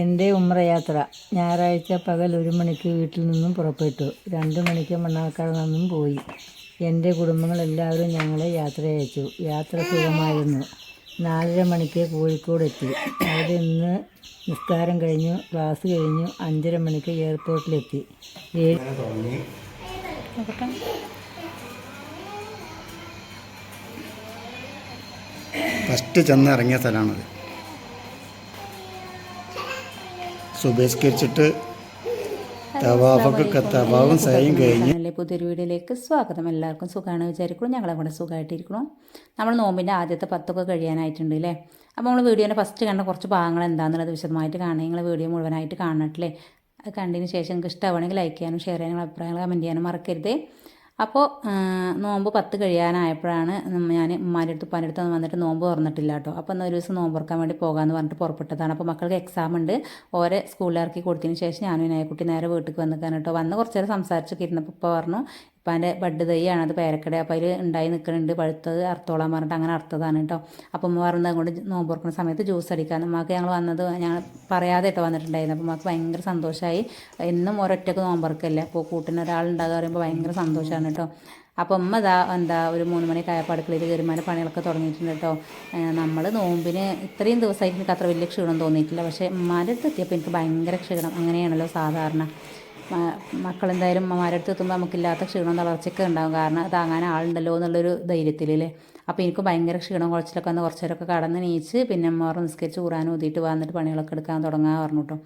എന്റെ ഉമ്രയാത്ര. ഞായറാഴ്ച പകൽ ഒരു മണിക്ക് വീട്ടിൽ നിന്നും പുറപ്പെട്ടു. രണ്ട് മണിക്ക് മണ്ണാർക്കാട് നിന്നും പോയി. എന്റെ കുടുംബങ്ങളെല്ലാവരും ഞങ്ങളെ യാത്ര അയച്ചു യാത്ര സുഖമായിരുന്നു. നാലര മണിക്ക് കോഴിക്കോട് എത്തി അവിടെ നിന്ന് നിസ്കാരം കഴിഞ്ഞു ക്ലാസ് കഴിഞ്ഞു അഞ്ചര മണിക്ക് എയർപോർട്ടിലെത്തി. ഫസ്റ്റ് ചെന്ന് ഇറങ്ങിയ സ്ഥലമാണത്. സുബേസ്കരിച്ചിട്ട് തവാഫൊക്കെ തവാവും കഴിഞ്ഞ്. പുതിയൊരു വീഡിയോയിലേക്ക് സ്വാഗതം. എല്ലാവർക്കും സുഖമാണ് വിചാരിക്കണം ഞങ്ങളെ കൂടെ സുഖമായിട്ടിരിക്കണം നമ്മൾ നോമ്പിന്റെ ആദ്യത്തെ പത്തൊക്കെ കഴിയാനായിട്ടുണ്ട് അല്ലേ അപ്പോൾ നമ്മൾ വീഡിയോന്റെ ഫസ്റ്റ് കണ്ട കുറച്ച് ഭാഗങ്ങൾ എന്താണെന്നുള്ളത് വിശദമായിട്ട് കാണുക നിങ്ങൾ വീഡിയോ മുഴുവനായിട്ട് കാണണട്ടില്ലേ അത് കണ്ടതിന് ശേഷം നിങ്ങൾക്ക് ഇഷ്ടമാണെങ്കിൽ ലൈക്ക് ചെയ്യാനും ഷെയർ ചെയ്യാനും അഭിപ്രായങ്ങൾ കമന്റ് ചെയ്യാനും മറക്കരുത്. അപ്പോൾ നോമ്പ് പത്ത് കഴിയാനായപ്പോഴാണ് ഞാൻ ഉമ്മാന്റെ അടുത്ത് ഉപ്പാന്റെ വന്നിട്ട് നോമ്പ് തുറന്നിട്ടില്ല കേട്ടോ. അപ്പോൾ എന്നാൽ ഒരു ദിവസം നോമ്പ് തുറക്കാൻ വേണ്ടി പോകാമെന്ന് പറഞ്ഞിട്ട് പുറപ്പെട്ടതാണ്. അപ്പോൾ മക്കൾക്ക് എക്സാം ഉണ്ട്. ഓരോ സ്കൂളിലിറക്കി കൊടുത്തതിന് ശേഷം ഞാനും വിനായക്കുട്ടി നേരെ വീട്ടിൽ വന്നിക്കാൻ കേട്ടോ. വന്ന് കുറച്ച് നേരം സംസാരിച്ചൊക്കെ ഇരുന്നപ്പോൾ ഇപ്പോൾ പറഞ്ഞു ഇപ്പാന്റെ ബഡ് തൈയാണ് അത് പേരക്കട. അപ്പോൾ അതിൽ ഉണ്ടായി നിൽക്കുന്നുണ്ട് പഴുത്തത് അറുത്തോളാൻ പറഞ്ഞിട്ട് അങ്ങനെ അറുത്തതാണ് കേട്ടോ അപ്പം ഉമ്മ പറഞ്ഞത് കൊണ്ട് നോമ്പ് തുറക്കുന്ന സമയത്ത് ജ്യൂസ് അടിക്കാൻ ഉമ്മക്ക് ഞങ്ങൾ വന്നത് ഞങ്ങൾ പറയാതെ കേട്ടോ വന്നിട്ടുണ്ടായിരുന്നു. അപ്പം ഉമ്മക്ക് ഭയങ്കര സന്തോഷമായി എന്നും ഒരൊറ്റക്ക് നോമ്പറക്കല്ലേ. അപ്പോൾ കൂട്ടിന് ഒരാളുണ്ടാകുക പറയുമ്പോൾ ഭയങ്കര സന്തോഷമാണ് കേട്ടോ അപ്പോൾ അമ്മ ഇതാ എന്താ ഒരു മൂന്ന് മണി ആയപ്പോൾ അടുക്കളയിൽ കയറിമാന്റെ പണികളൊക്കെ തുടങ്ങിയിട്ടുണ്ട് കേട്ടോ നമ്മൾ നോമ്പിന് ഇത്രയും ദിവസമായിട്ട് എനിക്ക് അത്ര വലിയ ക്ഷീണം തോന്നിയിട്ടില്ല. പക്ഷേ ഉമ്മാന്റെ അടുത്ത് എത്തിയപ്പോൾ എനിക്ക് ഭയങ്കര ക്ഷീണം. അങ്ങനെയാണല്ലോ സാധാരണ. മക്കളെന്തായാലും എന്തായാലും അടുത്ത് എത്തുമ്പോൾ നമുക്കില്ലാത്ത ക്ഷീണം തളർച്ചയൊക്കെ ഉണ്ടാകും കാരണം താങ്ങാൻ ആളുണ്ടല്ലോ എന്നുള്ളൊരു ധൈര്യത്തിൽ അല്ലേ അപ്പോൾ എനിക്ക് ഭയങ്കര ക്ഷീണം കുഴച്ചിലൊക്കെ വന്ന് കുറച്ചേരൊക്കെ കടന്ന് നീച്ച് പിന്നെ അമ്മമാർ നിസ്കരിച്ച് ഖുറാൻ ഊതിയിട്ട് വന്നിട്ട് പണികളൊക്കെ എടുക്കാൻ തുടങ്ങാൻ പറഞ്ഞു കേട്ടോ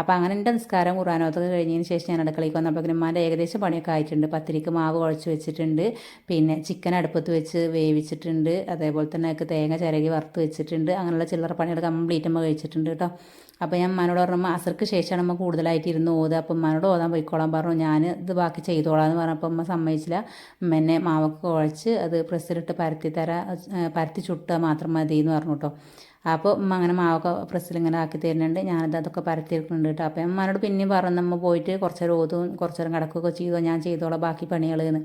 അപ്പോൾ അങ്ങനെ എന്റെ നിസ്കാരം ഖുറാനോത്തൊക്കെ കഴിഞ്ഞതിന് ശേഷം ഞാൻ അടുക്കളയ്ക്ക് വന്നപ്പോൾ ഉമ്മാന്റെ ഏകദേശം പണിയൊക്കെ ആയിട്ടുണ്ട്. പത്തിരിക്ക് മാവ് കുഴച്ച് വെച്ചിട്ടുണ്ട്. പിന്നെ ചിക്കൻ അടുപ്പത്ത് വെച്ച് വേവിച്ചിട്ടുണ്ട്. അതേപോലെ തന്നെ തേങ്ങ ചിരകി വറുത്ത് വെച്ചിട്ടുണ്ട്. അങ്ങനെയുള്ള ചില്ലറ പണികൾ കംപ്ലീറ്റ് അമ്മ കഴിച്ചിട്ടുണ്ട് കേട്ടോ അപ്പോൾ ഞാൻ ഉമ്മാനോട് പറഞ്ഞു അസർക്ക് ശേഷമാണ് അമ്മ കൂടുതലായിട്ട് ഇരുന്ന് ഓതുക. അപ്പം ഉമ്മാനോട് ഓതാൻ പോയിക്കോളാൻ പറഞ്ഞു. ഞാൻ ഇത് ബാക്കി ചെയ്തോളാം എന്ന് പറഞ്ഞപ്പോൾ അമ്മ സമ്മതിച്ചില്ല. എന്നെ മാവൊക്കെ കുഴച്ച് അത് പ്രസ്സിലിട്ട് പരത്തി തരാ പരത്തി ചുട്ടുക മാത്രം മതി എന്ന് പറഞ്ഞു കേട്ടോ അപ്പോൾ അമ്മ അങ്ങനെ മാവൊക്കെ പ്രസ്സിൽ ഇങ്ങനെ ആക്കി തരുന്നുണ്ട്. ഞാനത് അതൊക്കെ പരത്തിയിരിക്കുന്നുണ്ട് കേട്ടോ അപ്പം അമ്മനോട് പിന്നെയും പറഞ്ഞു നമ്മ പോയിട്ട് കുറച്ചേരം ഓതും കുറച്ചേരം കിടക്കുകയൊക്കെ ചെയ്തോ. ഞാൻ ചെയ്തോളാം. ബാക്കി പണികൾ എന്ന്.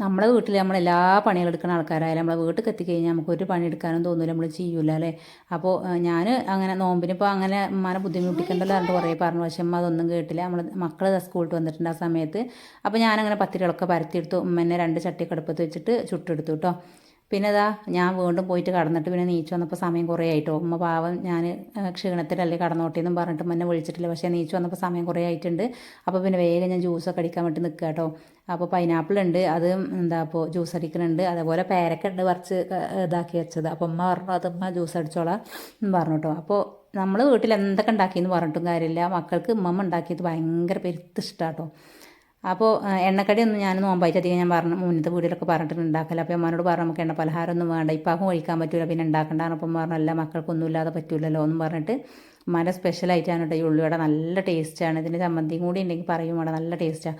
നമ്മുടെ വീട്ടിൽ നമ്മൾ എല്ലാ പണികളും എടുക്കുന്ന ആൾക്കാരായാലും നമ്മളെ വീട്ടിൽ എത്തിക്കഴിഞ്ഞാൽ നമുക്ക് ഒരു പണി എടുക്കാനും തോന്നില്ല നമ്മൾ ചെയ്യൂല അല്ലേ? അപ്പോൾ ഞാൻ അങ്ങനെ നോമ്പിനിപ്പോൾ അങ്ങനെ ഉമ്മാനെ ബുദ്ധിമുട്ടിക്കണ്ടല്ലോ പറഞ്ഞിട്ട് കുറേ പറഞ്ഞു. പക്ഷേ അമ്മ അതൊന്നും കേട്ടില്ല. നമ്മൾ മക്കൾ സ്കൂളിൽ വന്നിട്ടുണ്ട് ആ സമയത്ത്. അപ്പോൾ ഞാനങ്ങനെ പത്തിരികളൊക്കെ പരത്തിയെടുത്തു. ഉമ്മനെ രണ്ട് ചട്ടിയൊക്കെ അടുപ്പത്ത് വെച്ചിട്ട് ചുട്ടെടുത്തു കേട്ടോ പിന്നെ ഇതാ ഞാൻ വീണ്ടും പോയിട്ട് കടന്നിട്ട് പിന്നെ നീച്ചു വന്നപ്പോൾ സമയം കുറേ ആയിട്ടോ. ഉമ്മ പാവം ഞാൻ ക്ഷീണത്തിലല്ലേ കടന്നോട്ടിയെന്നും പറഞ്ഞിട്ട് എന്നെ വിളിച്ചിട്ടില്ല. പക്ഷേ നീച്ചു വന്നപ്പോൾ സമയം കുറേ ആയിട്ടുണ്ട്. അപ്പോൾ പിന്നെ വേഗം ഞാൻ ജ്യൂസൊക്കെ അടിക്കാൻ വേണ്ടി നിൽക്കുക കേട്ടോ അപ്പോൾ പൈനാപ്പിൾ ഉണ്ട് അത് എന്താ അപ്പോൾ ജ്യൂസ് അടിക്കുന്നുണ്ട് അതേപോലെ പേരക്ക ഉണ്ട് കുറച്ച് ഇതാക്കി വെച്ചത്. അപ്പോൾ ഉമ്മ പറഞ്ഞു അത് ഉമ്മ ജ്യൂസ് അടിച്ചോളാം പറഞ്ഞു കേട്ടോ അപ്പോൾ നമ്മൾ വീട്ടിൽ എന്തൊക്കെ ഉണ്ടാക്കിയെന്ന് പറഞ്ഞിട്ടും കാര്യമില്ല. മക്കൾക്ക് ഉമ്മമ്മ ഉണ്ടാക്കിയത് ഭയങ്കര പെരുത്ത് ഇഷ്ടമാട്ടോ അപ്പോൾ എണ്ണക്കടി എണ്ണക്കടിയൊന്നും ഞാൻ നോമ്പായിട്ട് അധികം ഞാൻ പറഞ്ഞു മുന്നത്തെ വീട്ടിലൊക്കെ പറഞ്ഞിട്ട് ഉണ്ടാക്കല അപ്പോൾ അമ്മനോട് പറഞ്ഞു നമുക്ക് എണ്ണ പലഹാരമൊന്നും വേണ്ട. ഇപ്പം കഴിക്കാൻ പറ്റില്ല പിന്നെ ഉണ്ടാക്കണ്ടാണ് അപ്പം പറഞ്ഞു അല്ല മക്കൾക്കൊന്നും ഇല്ലാതെ പറ്റില്ലല്ലോ എന്നും പറഞ്ഞിട്ട് ഉമ്മാന്റെ സ്പെഷ്യലായിട്ടാണ് കേട്ടോ ഈ ഉള്ളിവട. നല്ല ടേസ്റ്റാണ് ഇതിന്റെ ചമ്മന്തിയും കൂടി ഉണ്ടെങ്കിൽ പറയും വേണം നല്ല ടേസ്റ്റാണ്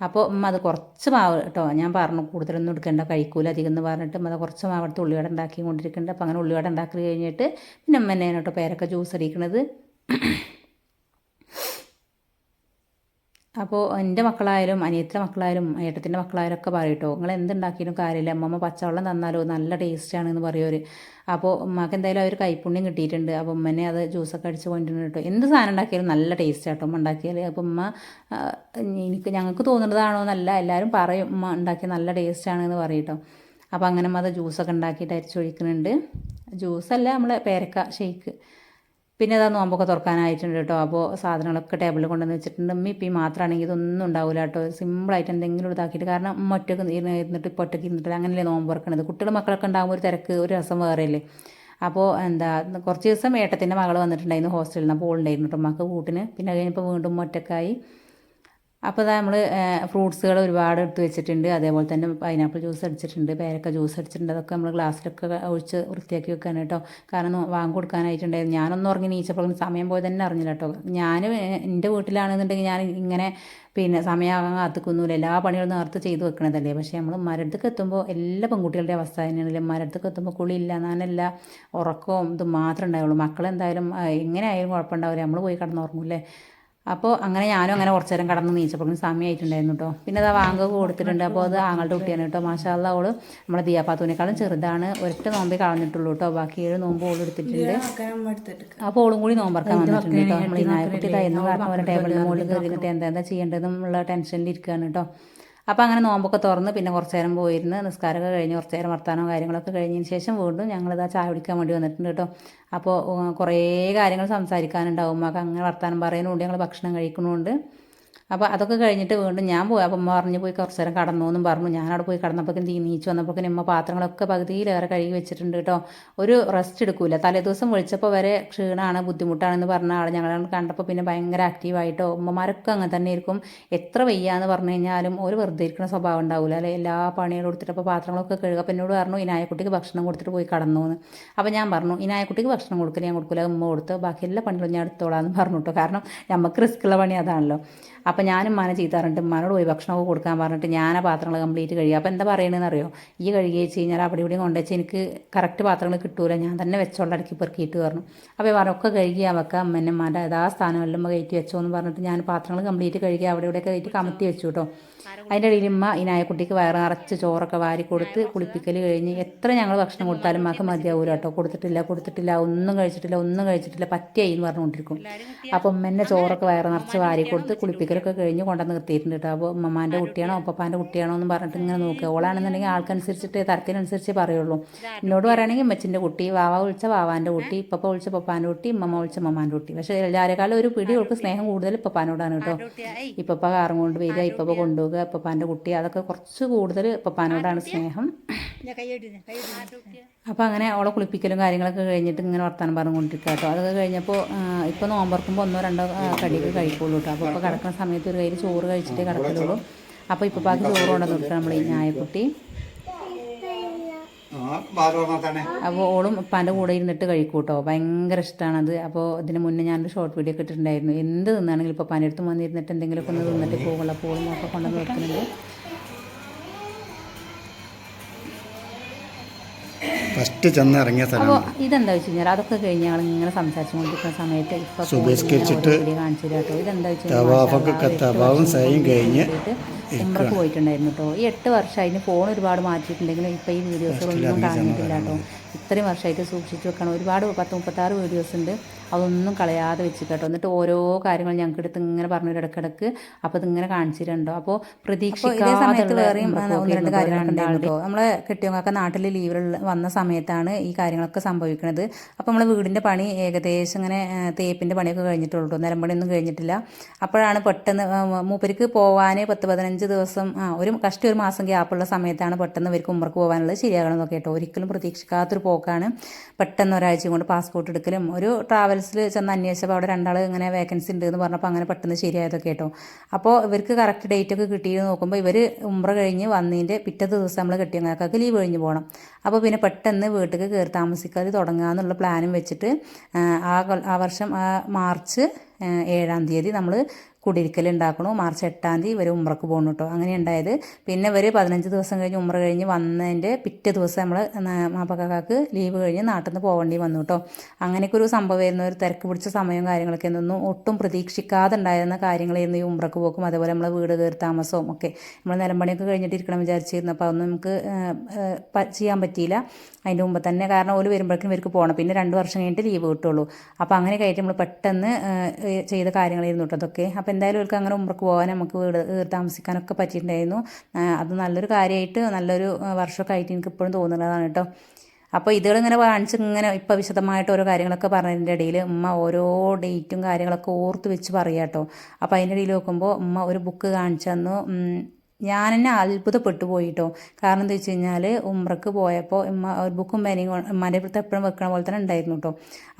അപ്പോൾ ഉമ്മ അത് കുറച്ച് മാവ് കേട്ടോ ഞാൻ പറഞ്ഞു കൂടുതലൊന്നും എടുക്കേണ്ട കഴിക്കൂല അധികം എന്ന് പറഞ്ഞിട്ട് ഉമ്മ അത് കുറച്ച് മാവ് എടുത്ത് ഉള്ളിവട ഉണ്ടാക്കി കൊണ്ടിരിക്കുന്നുണ്ട് അപ്പോൾ അങ്ങനെ ഉള്ളിവട ഉണ്ടാക്കി കഴിഞ്ഞിട്ട് പിന്നെ അമ്മ എന്നെ കേട്ടോ പേരൊക്കെ ജ്യൂസ് അടിക്കണത് അപ്പോൾ എന്റെ മക്കളായാലും അനിയത്തിന്റെ മക്കളായാലും ഏട്ടത്തിന്റെ മക്കളായാലും ഒക്കെ പറയും കേട്ടോ നിങ്ങൾ എന്തുണ്ടാക്കിയാലും കാര്യമില്ല. അമ്മമ്മ പച്ചവെള്ളം തന്നാലോ? നല്ല ടേസ്റ്റാണ് എന്ന് പറയുമവർ അപ്പോൾ ഉമ്മക്ക് എന്തായാലും അവർ കൈപ്പുണ്യം കിട്ടിയിട്ടുണ്ട്. അപ്പോൾ ഉമ്മനെ അത് ജ്യൂസൊക്കെ അടിച്ച് കൊണ്ടിട്ടുണ്ട് കേട്ടോ എന്ത് സാധനം ഉണ്ടാക്കിയാലും നല്ല ടേസ്റ്റ് ആട്ടോ ഉമ്മ ഉണ്ടാക്കിയാൽ അപ്പോൾ ഉമ്മ എനിക്ക് ഞങ്ങൾക്ക് തോന്നുന്നതാണോ എന്നല്ല എല്ലാവരും പറയും ഉമ്മ ഉണ്ടാക്കിയ നല്ല ടേസ്റ്റാണ് എന്ന് പറയും കേട്ടോ അപ്പോൾ അങ്ങനെ അത് ജ്യൂസൊക്കെ ഉണ്ടാക്കിയിട്ട് അരിച്ചൊഴിക്കുന്നുണ്ട്. ജ്യൂസല്ല നമ്മളെ പേരക്ക ഷെയ്ക്ക് പിന്നെ അതാ നോമ്പൊക്കെ തുറക്കാനായിട്ടുണ്ട് കേട്ടോ. അപ്പോൾ സാധനങ്ങളൊക്കെ ടേബിളിൽ കൊണ്ടുവന്ന് വെച്ചിട്ടുണ്ട്. ഉമ്മ ഇപ്പം മാത്രമാണെങ്കിൽ ഇതൊന്നും ഉണ്ടാവില്ല കേട്ടോ. സിമ്പിളായിട്ട് എന്തെങ്കിലും ഇതാക്കിയിട്ട് കാരണം ഉമ്മ ഇരുന്നിട്ട് ഇപ്പോൾ ഒറ്റയ്ക്ക് ഇരുന്നിട്ട് അങ്ങനെയല്ലേ നോമ്പ് തുറക്കണത്? കുട്ടികളും മക്കളൊക്കെ ഉണ്ടാകുമ്പോൾ ഒരു തിരക്ക് ഒരു രസം വേറെയല്ലേ? അപ്പോൾ എന്താ കുറച്ച് ദിവസം ഏട്ടത്തിന്റെ മകൾ വന്നിട്ടുണ്ടായിരുന്നു ഹോസ്റ്റലിൽ നിന്ന് അപ്പോൾ ഉണ്ടായിരുന്നു കേട്ടോ ഉമ്മക്ക് കൂട്ടിന്. പിന്നെ കഴിഞ്ഞപ്പോൾ വീണ്ടും ഒറ്റക്കായി അപ്പോൾ നമ്മൾ ഫ്രൂട്ട്സുകൾ ഒരുപാട് എടുത്ത് വെച്ചിട്ടുണ്ട്. അതേപോലെ തന്നെ പൈനാപ്പിൾ ജ്യൂസ് അടിച്ചിട്ടുണ്ട് പേരക്ക ജ്യൂസ് അടിച്ചിട്ടുണ്ട്. അതൊക്കെ നമ്മൾ ഗ്ലാസ്സിലൊക്കെ ഒഴിച്ച് വൃത്തിയാക്കി വെക്കാൻ കേട്ടോ. കാരണം വാങ്ങി കൊടുക്കാനായിട്ടുണ്ടായിരുന്നു. ഞാനൊന്നും ഉറങ്ങി നീച്ചപ്പോൾ സമയം പോയി തന്നെ അറിഞ്ഞില്ല കേട്ടോ. ഞാൻ എന്റെ വീട്ടിലാണെന്നുണ്ടെങ്കിൽ ഞാൻ ഇങ്ങനെ പിന്നെ സമയമാകാൻ കാത്തുക്കൊന്നുമില്ല എല്ലാ പണികളും നേർത്ത് ചെയ്തു വെക്കണതല്ലേ. പക്ഷേ നമ്മൾ മരടുത്തേക്ക് എത്തുമ്പോൾ എല്ലാ പെൺകുട്ടികളുടെ അവസ്ഥ തന്നെയാണല്ലേ. മരടുത്തേക്ക് എത്തുമ്പോൾ കുളിയില്ല ഞാനല്ല ഉറക്കവും ഇത് മാത്രമേ ഉണ്ടാവുള്ളൂ. മക്കളെന്തായാലും എങ്ങനെയായാലും കുഴപ്പമുണ്ടാവില്ല. നമ്മൾ പോയി കിടന്നുറങ്ങൂല്ലേ അപ്പോൾ അങ്ങനെ ഞാനും അങ്ങനെ കുറച്ച് നേരം കടന്ന് നീച്ചപ്പോൾ സമയമായിട്ടുണ്ടായിരുന്നു കേട്ടോ പിന്നെ അത് വാങ്ങ കൊടുത്തിട്ടുണ്ട്. അപ്പോൾ അത് ആങ്ങളുടെ കുട്ടിയാണ് കേട്ടോ മാഷാല്ല അവൾ നമ്മളെ ദിയാപ്പാത്തൂനേക്കാളും ചെറുതാണ്. ഒരൊറ്റ നോമ്പേ കളഞ്ഞിട്ടുള്ളൂ കേട്ടോ ബാക്കി ഏഴ് നോമ്പ് ഓൾ എടുത്തിട്ടുണ്ട്. അപ്പോൾ ഓളും കൂടി നോമ്പറക്കാൻ വന്നിട്ടുണ്ട് കേട്ടോ നമ്മൾ ഈ നായക്കുട്ടി തയ്യുന്ന കാരണം അവരുടെ ടേബിളിന് മുകളിൽ കയറി നിന്നിട്ട് എന്താ എന്താ ചെയ്യേണ്ടതെന്നുള്ള ടെൻഷനിൽ ഇരിക്കുകയാണ് കേട്ടോ അപ്പോൾ അങ്ങനെ നോമ്പൊക്കെ തുറന്ന് പിന്നെ കുറച്ച് നേരം പോയിരുന്ന് നിസ്കാരമൊക്കെ കഴിഞ്ഞ് കുറച്ച് നേരം വർത്താനോ കാര്യങ്ങളൊക്കെ കഴിഞ്ഞതിന് ശേഷം വീണ്ടും ഞങ്ങളിതാ ചായ കുടിക്കാൻ വേണ്ടി വന്നിട്ടുണ്ട് കേട്ടോ. അപ്പോൾ കുറേ കാര്യങ്ങൾ സംസാരിക്കാനുണ്ടാവും. അങ്ങനെ വർത്താനം പറയാനുണ്ട് ഞങ്ങൾ ഭക്ഷണം കഴിക്കണമുണ്ട് അപ്പോൾ അതൊക്കെ കഴിഞ്ഞിട്ട് വീണ്ടും ഞാൻ പോയി. അപ്പം പറഞ്ഞു പോയി കുറച്ച് നേരം കടന്നു എന്നും പറഞ്ഞു. ഞാൻ അവിടെ പോയി കടന്നപ്പോഴേക്കും തീ നീച്ച്. വന്നപ്പോഴേക്കും ഉമ്മ പാത്രങ്ങളൊക്കെ പകുതിയിലേറെ കഴുകി വെച്ചിട്ടുണ്ട് കേട്ടോ. ഒരു റെസ്റ്റ് എടുക്കൂല. തലേ ദിവസം വിളിച്ചപ്പോൾ വരെ ക്ഷീണമാണ് ബുദ്ധിമുട്ടാണെന്ന് പറഞ്ഞ ആൾ ഞങ്ങളെ കണ്ടപ്പോൾ പിന്നെ ഭയങ്കര ആക്റ്റീവായിട്ടോ ഉമ്മമാരൊക്കെ അങ്ങനെ തന്നെ ആയിരിക്കും. എത്ര വയ്യാന്ന് പറഞ്ഞു കഴിഞ്ഞാലും ഒരു വെറുതെ ഇരിക്കുന്ന സ്വഭാവം ഉണ്ടാവില്ല അല്ലെ? എല്ലാ പണികളും കൊടുത്തിട്ട് അപ്പോൾ പാത്രങ്ങളൊക്കെ കഴുകുക അപ്പോൾ എന്നോട് പറഞ്ഞു ഈ നായക്കുട്ടിക്ക് ഭക്ഷണം കൊടുത്തിട്ട് പോയി കടന്നു എന്ന് അപ്പോൾ ഞാൻ പറഞ്ഞു ഈ നായക്കുട്ടിക്ക് ഭക്ഷണം കൊടുക്കില്ല ഞാൻ കൊടുക്കില്ല ഉമ്മ കൊടുത്ത് ബാക്കി എല്ലാ പണികളും ഞാൻ എടുത്തോളാം എന്ന് പറഞ്ഞു കേട്ടോ കാരണം നമുക്ക് റിസ്ക്കുള്ള പണി അതാണല്ലോ. അപ്പോൾ ഞാനും മന ചെയ്താറുണ്ട് മനോട് ഉമ്മാനോട് പോയി ഭക്ഷണമൊക്കെ കൊടുക്കാൻ പറഞ്ഞിട്ട് ഞാൻ ആ പാത്രങ്ങൾ കംപ്ലീറ്റ് കഴിയും അപ്പോൾ എന്താ പറയണതെന്ന് അറിയോ? ഈ കഴുകി വെച്ച് കഴിഞ്ഞാൽ അവിടെ ഇവിടെ കൊണ്ടുവച്ച് എനിക്ക് കറക്റ്റ് പാത്രങ്ങൾ കിട്ടൂല. ഞാൻ തന്നെ വെച്ചോണ്ട് അടുക്കി പെറുക്കിയിട്ട് പറഞ്ഞു അപ്പോൾ ഒക്കെ കഴുകി അവക്ക അമ്മേന്റെ ഉമ്മാന്റെ യഥാ സ്ഥാനമെല്ലാം കയറ്റി വെച്ചോ എന്ന് പറഞ്ഞിട്ട് ഞാൻ പാത്രങ്ങൾ കംപ്ലീറ്റ് കഴുകി അവിടെ ഇവിടെയൊക്കെ കയറ്റി കമത്തി വെച്ചു കേട്ടോ അതിന്റെ ഇടയിൽ ഉമ്മ ഈ നായക്കുട്ടിക്ക് വയറ് നിറച്ച് ചോറൊക്കെ വാരി കൊടുത്ത് കുളിപ്പിക്കൽ കഴിഞ്ഞ് എത്ര ഞങ്ങൾ ഭക്ഷണം കൊടുത്താലും മാക്ക് മതിയാവൂല കേട്ടോ കൊടുത്തിട്ടില്ല കൊടുത്തിട്ടില്ല ഒന്നും കഴിച്ചിട്ടില്ല ഒന്നും കഴിച്ചിട്ടില്ല. പറ്റിയായി എന്ന് പറഞ്ഞുകൊണ്ടിരിക്കും. അപ്പം ഉമ്മന്നെ ചോറൊക്കെ വയറ് നിറച്ച് വാരി കൊടുത്ത് കുളിപ്പിക്കലൊക്കെ കഴിഞ്ഞ് കൊണ്ടുവന്ന് നിർത്തിയിട്ടുണ്ട് കേട്ടോ അപ്പോൾ ഉമ്മമാന്റെ കുട്ടിയാണോ ഒപ്പാന്റെ കുട്ടിയാണോ എന്ന് പറഞ്ഞിട്ട് ഇങ്ങനെ നോക്കുക. ഓളാണെന്നുണ്ടെങ്കിൽ ആൾക്കനുസരിച്ചിട്ട് തരത്തിനനുസരിച്ച് പറയുള്ളൂ. എന്നോട് പറയുകയാണെങ്കിൽ അമ്മച്ചിന്റെ കുട്ടി വാവ വിളിച്ച വാവാന്റെ കുട്ടി ഇപ്പപ്പ വിളിച്ച പപ്പാന്റെ കുട്ടി ഉമ്മമ്മ വിളിച്ച ഉമ്മമാന്റെ കുട്ടി. പക്ഷേ എല്ലാവരെക്കാളും ഒരു പിടി അവൾക്ക് സ്നേഹം കൂടുതൽ ഇപ്പപ്പാനോടാണ് കേട്ടോ ഇപ്പപ്പ കാറും കൊണ്ട് വരിക ഇപ്പപ്പ കൊണ്ടുപോകുക ഇപ്പപ്പാന്റെ കുട്ടി അതൊക്കെ കുറച്ച് കൂടുതൽ ഇപ്പപ്പാനോടാണ് സ്നേഹം. അപ്പോൾ അങ്ങനെ അവളെ കുളിപ്പിക്കലും കാര്യങ്ങളൊക്കെ കഴിഞ്ഞിട്ട് ഇങ്ങനെ വർത്താനം പറഞ്ഞുകൊണ്ടിരിക്കുക കേട്ടോ അതൊക്കെ കഴിഞ്ഞപ്പോൾ ഇപ്പോൾ നോമ്പറക്കുമ്പോൾ ഒന്നോ രണ്ടോ കടികൾ കഴിക്കുള്ളൂ കേട്ടോ അപ്പോൾ ഇപ്പോൾ കിടക്കുന്ന സമയത്ത് ഒരു കയ്യിൽ ചോറ് കഴിച്ചിട്ടേ കിടക്കലുള്ളൂ. അപ്പോൾ ഇപ്പോൾ ബാക്കി ചോറ് കൊണ്ടു നിർത്തണം നമ്മൾ ഈ ഞായക്കുട്ടി. അപ്പോൾ ഓളും ഉപ്പാന്റെ കൂടെ ഇരുന്നിട്ട് കഴിക്കും കേട്ടോ ഭയങ്കര ഇഷ്ടമാണത് അപ്പോൾ ഇതിന് മുന്നേ ഞാനൊരു ഷോർട്ട് വീഡിയോ ഒക്കെ ഇട്ടിട്ടുണ്ടായിരുന്നു. എന്ത് തിന്നാണെങ്കിലും ഇപ്പോൾ പന്റെ അടുത്ത് വന്നിരുന്നിട്ട് എന്തെങ്കിലുമൊക്കെ ഒന്ന് തിന്നിട്ട് പോകുള്ള അപ്പോൾ ഓളും ഒക്കെ കൊണ്ടുവന്ന് വെക്കുന്നുണ്ട് ഫസ്റ്റ് ചെന്ന് ഇറങ്ങിയ അപ്പോൾ സ്ഥലമാണ്. ഇതെന്താ വെച്ച് കഴിഞ്ഞാൽ അതൊക്കെ കഴിഞ്ഞ് ഞങ്ങൾ ഇങ്ങനെ സംസാരിച്ചുകൊണ്ടിരിക്കുന്ന സമയത്ത് ഇപ്പോൾ സുബഹിസ്കരിച്ചിട്ട് കാണിച്ചു കേട്ടോ. ഇതെന്താ വെച്ച് തവാഫൊക്കെ തവാവും സയും കഴിഞ്ഞ് ഉമ്രക്ക് പോയിട്ടുണ്ടായിരുന്നു കേട്ടോ. ഈ എട്ട് വർഷമായിട്ട് ഫോൺ ഒരുപാട് മാറ്റിയിട്ടുണ്ടെങ്കിലും ഇപ്പൊ ഈ വീഡിയോസുകളൊന്നും കാണുന്നില്ല കേട്ടോ. ഇത്രയും വർഷമായിട്ട് സൂക്ഷിച്ചു വെക്കണം. ഒരുപാട് പത്ത് മുപ്പത്താറ് വീഡിയോസ് ഉണ്ട്. അതൊന്നും കളയാതെ വെച്ച് കേട്ടോ. എന്നിട്ട് ഓരോ കാര്യങ്ങൾ ഞങ്ങൾക്ക് എടുത്ത് ഇങ്ങനെ പറഞ്ഞു ഇടക്കിടക്ക് അപ്പോൾ ഇതിങ്ങനെ കാണിച്ചിട്ടുണ്ടോ അപ്പോൾ പ്രതീക്ഷിക്കാതെ സമയത്ത് വേറെയും ഒന്ന് രണ്ട് കാര്യങ്ങളൊക്കെ നമ്മളെ കെട്ടിയവങ്ങൊക്കെ നാട്ടിൽ ലീവിൽ വന്ന സമയത്താണ് ഈ കാര്യങ്ങളൊക്കെ സംഭവിക്കുന്നത്. അപ്പോൾ നമ്മൾ വീടിന്റെ പണി ഏകദേശം ഇങ്ങനെ തേപ്പിന്റെ പണിയൊക്കെ കഴിഞ്ഞിട്ടുള്ളൂ. കേട്ടോ നിലമ്പണിയൊന്നും കഴിഞ്ഞിട്ടില്ല. അപ്പോഴാണ് പെട്ടെന്ന് മൂപ്പർക്ക് പോകാൻ പത്ത് പതിനഞ്ച് ദിവസം ഒരു കഷ്ടി ഒരു മാസം ഗ്യാപ്പുള്ള സമയത്താണ് പെട്ടെന്ന് ഇവർക്ക് ഉമ്മർക്ക് പോകാനുള്ളത് ശരിയാകണമെന്നൊക്കെ കേട്ടോ. ഒരിക്കലും പ്രതീക്ഷിക്കാത്തൊരു പോക്കാണ്. പെട്ടെന്ന് ഒരാഴ്ച കൊണ്ട് പാസ്പോർട്ട് എടുക്കലും. ഒരു ട്രാവൽസിൽ ചെന്ന് അന്വേഷിച്ചപ്പോൾ അവിടെ രണ്ടാൾ ഇങ്ങനെ വേക്കൻസി ഉണ്ട് എന്ന് പറഞ്ഞപ്പോൾ അങ്ങനെ പെട്ടെന്ന് ശരിയായതൊക്കെ കേട്ടോ. അപ്പോൾ ഇവർക്ക് കറക്റ്റ് ഡേറ്റ് ഒക്കെ കിട്ടിയെന്ന് നോക്കുമ്പോൾ ഇവർ ഉമ്ര കഴിഞ്ഞ് വന്നതിന്റെ പിറ്റേ ദിവസം നമ്മൾ കെട്ടിയങ്ങൾക്കൊക്കെ ലീവ് കഴിഞ്ഞ് പോകണം അപ്പോൾ പിന്നെ പെട്ടെന്ന് വീട്ടിൽ കയറി താമസിക്കാതെ തുടങ്ങുക എന്നുള്ള പ്ലാനും വെച്ചിട്ട് ആ, ആ വർഷം മാർച്ച് ഏഴാം തീയതി നമ്മൾ കുടിയിരിക്കൽ ഉണ്ടാക്കണു. മാർച്ച് എട്ടാം തീയതി ഇവർ ഉമ്രക്ക് പോകണം കേട്ടോ അങ്ങനെ ഉണ്ടായത് പിന്നെ ഇവർ പതിനഞ്ച് ദിവസം കഴിഞ്ഞ് ഉമ്ര കഴിഞ്ഞ് വന്നതിന്റെ പിറ്റേ ദിവസം നമ്മൾ മാപ്പക്കാക്ക് ലീവ് കഴിഞ്ഞ് നാട്ടിൽ നിന്ന് പോകേണ്ടി വന്നു കേട്ടോ അങ്ങനെയൊക്കെ ഒരു സംഭവമായിരുന്നു ഒരു തിരക്ക് പിടിച്ച സമയവും കാര്യങ്ങളൊക്കെ ഒന്നും ഒട്ടും പ്രതീക്ഷിക്കാതെ ഉണ്ടായിരുന്ന കാര്യങ്ങളായിരുന്നു ഈ ഉമ്രക്ക് പോക്കും. അതേപോലെ നമ്മൾ വീട് കയറി താമസവും ഒക്കെ. നമ്മൾ നിലമ്പണിയൊക്കെ കഴിഞ്ഞിട്ട് ഇരിക്കണം വിചാരിച്ചിരുന്നു. അപ്പോൾ അതൊന്നും നമുക്ക് ചെയ്യാൻ പറ്റിയില്ല. അതിന്റെ മുമ്പ് തന്നെ കാരണം ഓൽ വരുമ്പോഴേക്കും ഇവർക്ക് പോകണം പിന്നെ രണ്ട് വർഷം കഴിഞ്ഞിട്ട് ലീവ് കിട്ടുള്ളൂ. അപ്പോൾ അങ്ങനെ കഴിഞ്ഞിട്ട് നമ്മൾ പെട്ടെന്ന് ചെയ്ത കാര്യങ്ങളായിരുന്നു കേട്ടോ അതൊക്കെ. അപ്പോൾ എന്തായാലും അവർക്ക് അങ്ങനെ ഉമ്രക്ക് പോകാൻ നമുക്ക് വീട് താമസിക്കാനൊക്കെ പറ്റിയിട്ടുണ്ടായിരുന്നു. അത് നല്ലൊരു കാര്യമായിട്ട് നല്ലൊരു വർഷമൊക്കെ ആയിട്ട് എനിക്ക് ഇപ്പോഴും തോന്നുന്നതാണ് കേട്ടോ. അപ്പോൾ ഇതുകളിങ്ങനെ കാണിച്ച് ഇങ്ങനെ ഇപ്പോൾ വിശദമായിട്ട് ഓരോ കാര്യങ്ങളൊക്കെ പറഞ്ഞതിന്റെ ഇടയിൽ ഉമ്മ ഓരോ ഡേറ്റും കാര്യങ്ങളൊക്കെ ഓർത്ത് വെച്ച് പറയാം കേട്ടോ. അപ്പോൾ അതിന്റെ ഇടയിൽ നോക്കുമ്പോൾ ഉമ്മ ഒരു ബുക്ക് കാണിച്ചു തന്നു. ഞാൻ തന്നെ അത്ഭുതപ്പെട്ടു പോയിട്ടോ. കാരണം എന്താ വെച്ച് കഴിഞ്ഞാൽ ഉമ്രക്ക് പോയപ്പോൾ ഉമ്മ ഒരു ബുക്കും പേനയും ഉമ്മാന്റെ അടുത്ത് എപ്പോഴും വെക്കണ പോലെ തന്നെ ഉണ്ടായിരുന്നു കേട്ടോ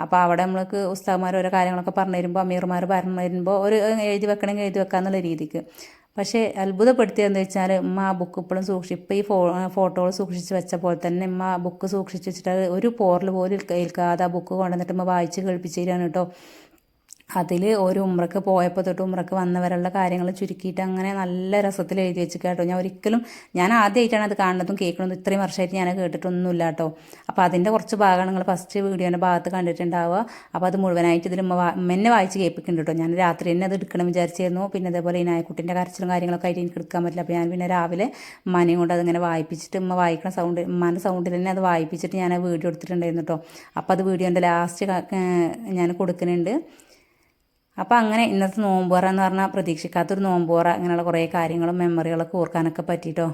അപ്പോൾ അവിടെ നമ്മൾക്ക് ഉസ്താദ്മാർ ഓരോ കാര്യങ്ങളൊക്കെ പറഞ്ഞു തരുമ്പോൾ അമീർമാർ പറഞ്ഞു തരുമ്പോൾ ഒരു എഴുതി വെക്കണമെങ്കിൽ എഴുതി വെക്കാന്നുള്ള രീതിക്ക്. പക്ഷേ അത്ഭുതപ്പെടുത്തിയതെന്ന് വെച്ചാൽ ഉമ്മ ആ ബുക്ക് ഇപ്പോഴും സൂക്ഷിച്ച് ഇപ്പോൾ ഈ ഫോ ഫോട്ടോകൾ സൂക്ഷിച്ച് വെച്ച പോലെ തന്നെ ഉമ്മ ആ ബുക്ക് സൂക്ഷിച്ച് വെച്ചിട്ട് ഒരു പോറൽ പോലും ഏൽക്കാതെ ആ ബുക്ക് കൊണ്ടുവന്നിട്ട് ഉമ്മ വായിച്ച് കേൾപ്പിച്ചു തരാണ് കേട്ടോ അതിൽ ഒരു ഉമ്രക്ക് പോയപ്പോൾ തൊട്ട് ഉമ്രക്ക് വന്നവരുള്ള കാര്യങ്ങൾ ചുരുക്കിയിട്ട് അങ്ങനെ നല്ല രസത്തിൽ എഴുതി വെച്ച് കേട്ടോ. ഞാൻ ഒരിക്കലും ഞാൻ ആദ്യമായിട്ടാണ് അത് കാണുന്നതും കേൾക്കുന്നതും. ഇത്രയും വർഷമായിട്ട് ഞാൻ കേട്ടിട്ടൊന്നുമില്ല കേട്ടോ. അപ്പോൾ അതിന്റെ കുറച്ച് ഭാഗങ്ങൾ ഫസ്റ്റ് വീഡിയോന്റെ ഭാഗത്ത് കണ്ടിട്ടുണ്ടാവുക. അപ്പോൾ അത് മുഴുവനായിട്ട് ഇതിൽ എന്നെ വായിച്ച് കേൾപ്പിക്കുന്നുണ്ട് കേട്ടോ. ഞാൻ രാത്രി തന്നെ അത് എടുക്കണം വിചാരിച്ചിരുന്നു. പിന്നെ അതേപോലെ ഈ നായക്കുട്ടിന്റെ കരച്ചിലും കാര്യങ്ങളൊക്കെ ആയിട്ട് എനിക്ക് എടുക്കാൻ പറ്റില്ല. അപ്പോൾ ഞാൻ പിന്നെ രാവിലെ മനയും കൊണ്ട് അതിങ്ങനെ വായിപ്പിച്ചിട്ട് ഉമ്മ വായിക്കുന്ന സൗണ്ട് ഉമ്മാന്റെ സൗണ്ടിൽ തന്നെ അത് വായിപ്പിച്ചിട്ട് ഞാൻ വീഡിയോ എടുത്തിട്ടുണ്ടായിരുന്നു കേട്ടോ. അപ്പോൾ അത് വീഡിയോന്റെ ലാസ്റ്റ് ഞാൻ കൊടുക്കുന്നുണ്ട്. അപ്പോൾ അങ്ങനെ ഇന്നത്തെ നോമ്പുറ എന്ന് പറഞ്ഞാൽ പ്രതീക്ഷിക്കാത്തൊരു നോമ്പുറ അങ്ങനെയുള്ള കുറേ കാര്യങ്ങളും മെമ്മറികളൊക്കെ ഓർക്കാനൊക്കെ പറ്റിയിട്ടോ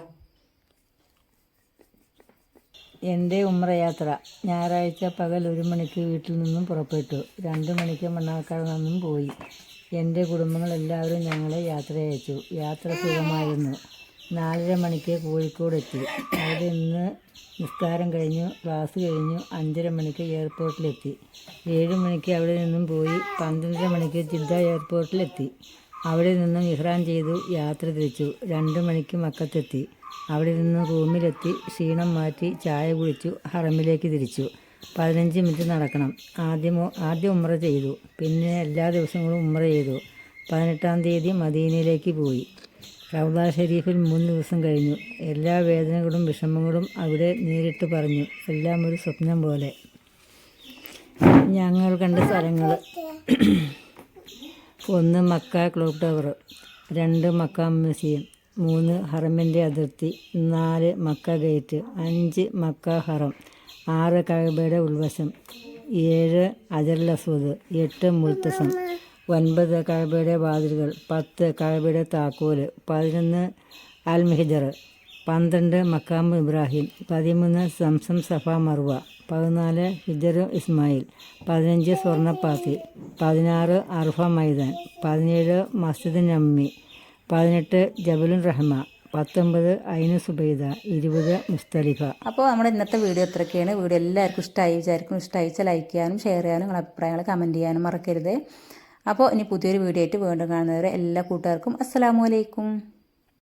എന്റെ ഉമ്രയാത്ര. ഞായറാഴ്ച പകൽ ഒരു മണിക്ക് വീട്ടിൽ നിന്നും പുറപ്പെട്ടു. രണ്ട് മണിക്ക് മണ്ണാർക്കാട് നിന്നും പോയി. എന്റെ കുടുംബങ്ങളെല്ലാവരും ഞങ്ങളെ യാത്ര അയച്ചു യാത്ര സുഖമായിരുന്നു. നാലര മണിക്ക് കോഴിക്കോട് എത്തി അവിടെ നിന്ന് നിസ്കാരം കഴിഞ്ഞു ക്ലാസ് കഴിഞ്ഞു അഞ്ചര മണിക്ക് എയർപോർട്ടിലെത്തി. ഏഴ് മണിക്ക് അവിടെ നിന്നും പോയി പന്ത്രണ്ടര മണിക്ക് ജിദ്ദ എയർപോർട്ടിലെത്തി. അവിടെ നിന്നും ഇഹ്റാൻ ചെയ്തു യാത്ര തിരിച്ചു. രണ്ട് മണിക്ക് മക്കത്തെത്തി. അവിടെ നിന്ന് റൂമിലെത്തി ക്ഷീണം മാറ്റി ചായ കുടിച്ചു ഹറമിലേക്ക് തിരിച്ചു. പതിനഞ്ച് മിനിറ്റ് നടക്കണം. ആദ്യം ആദ്യം ഉമ്ര ചെയ്തു. പിന്നെ എല്ലാ ദിവസങ്ങളും ഉമ്ര ചെയ്തു. പതിനെട്ടാം തീയതി മദീനയിലേക്ക് പോയി. റൗദ ഷെരീഫിൽ മൂന്ന് ദിവസം കഴിഞ്ഞു. എല്ലാ വേദനകളും വിഷമങ്ങളും അവിടെ നേരിട്ട് പറഞ്ഞു. എല്ലാം ഒരു സ്വപ്നം പോലെ. ഞങ്ങൾ കണ്ട സ്ഥലങ്ങൾ ഒന്ന് മക്ക ക്ലോക്ക് ടവർ രണ്ട് മക്ക മ്യൂസിയം മൂന്ന് ഹറമിന്റെ അതിർത്തി നാല് മക്ക ഗേറ്റ് അഞ്ച് മക്ക ഹറം ആറ് കഴബയുടെ ഉൾവശം ഏഴ് അജർ ലസൂദ് എട്ട് മുൽത്തസം. ഒൻപത് കഴബയുടെ വാതിലുകൾ പത്ത് കഴബയുടെ താക്കോൽ പതിനൊന്ന് അൽ മെഹജർ പന്ത്രണ്ട് മക്കാം ഇബ്രാഹിം പതിമൂന്ന് സംസം സഫ മർവ പതിനാല് ഹിജറു ഇസ്മായിൽ പതിനഞ്ച് സ്വർണപ്പാത്തി പതിനാറ് അർഫ മൈതാൻ പതിനേഴ് മസ്ജിദ് നമ്മി പതിനെട്ട് ജബലുൻ റഹ്മ പത്തൊമ്പത് അയിന് സുബൈദ ഇരുപത് മുസ്തലിഫ. അപ്പോൾ നമ്മുടെ ഇന്നത്തെ വീഡിയോ ഇത്രയൊക്കെയാണ്. വീഡിയോ എല്ലാവർക്കും ഇഷ്ടമായി വിചാരിക്കും ഇഷ്ടമായിച്ചാൽ ലൈക്ക് ചെയ്യാനും ഷെയർ ചെയ്യാനും നിങ്ങളുടെ അഭിപ്രായങ്ങൾ കമന്റ് ചെയ്യാനും മറക്കരുത്. അപ്പോൾ ഇനി പുതിയൊരു വീഡിയോ ആയിട്ട് വീണ്ടും കാണുന്നവരെ എല്ലാ കൂട്ടുകാർക്കും അസ്സലാമു അലൈക്കും.